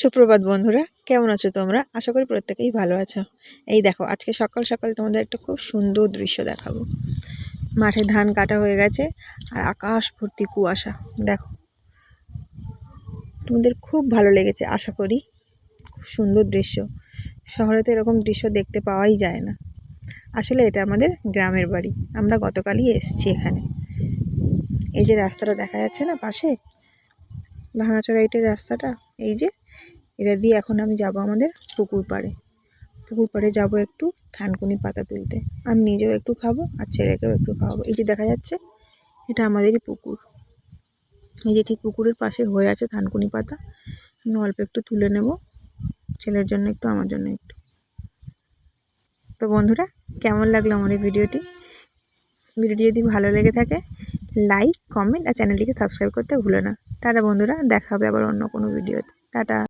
সুপ্রভাত বন্ধুরা, কেমন আছো তোমরা? আশা করি প্রত্যেকেই ভালো আছো। এই দেখো, আজকে সকাল সকাল তোমাদের একটা খুব সুন্দর দৃশ্য দেখাবো। মাঠে ধান কাটা হয়ে গেছে আর আকাশ ভর্তি কুয়াশা, দেখো। তোমাদের খুব ভালো লেগেছে, আশা করি। খুব সুন্দর দৃশ্য। শহরে তো এরকম দৃশ্য দেখতে পাওয়াই যায় না। আসলে এটা আমাদের গ্রামের বাড়ি, আমরা গতকালই এসেছি এখানে। এই যে রাস্তাটা দেখা যাচ্ছে না পাশে? ভাঙাচোরা ইটের রাস্তাটা, এই যে এটা দিয়ে এখন আমি যাব আমাদের পুকুর পাড়ে। পুকুর পাড়ে যাব একটু থানকুনি পাতা তুলতে। আমি নিজেও একটু খাব আর ছেলেকেও একটু খাওয়াবো। এই যে দেখা যাচ্ছে, এটা আমাদেরই পুকুর। এই যে ঠিক পুকুরের পাশে হয়ে আছে থানকুনি পাতা। আমি অল্প একটু তুলে নেব। ছেলের জন্য একটু, আমার জন্য একটু। তো বন্ধুরা, কেমন লাগল আমার এই ভিডিওটি? ভিডিওটি যদি ভালো লেগে থাকে লাইক কমেন্ট আর চ্যানেলটিকে সাবস্ক্রাইব করতে ভুলো না। টাটা বন্ধুরা, দেখা হবে আবার অন্য কোনো ভিডিওতে। টাটা।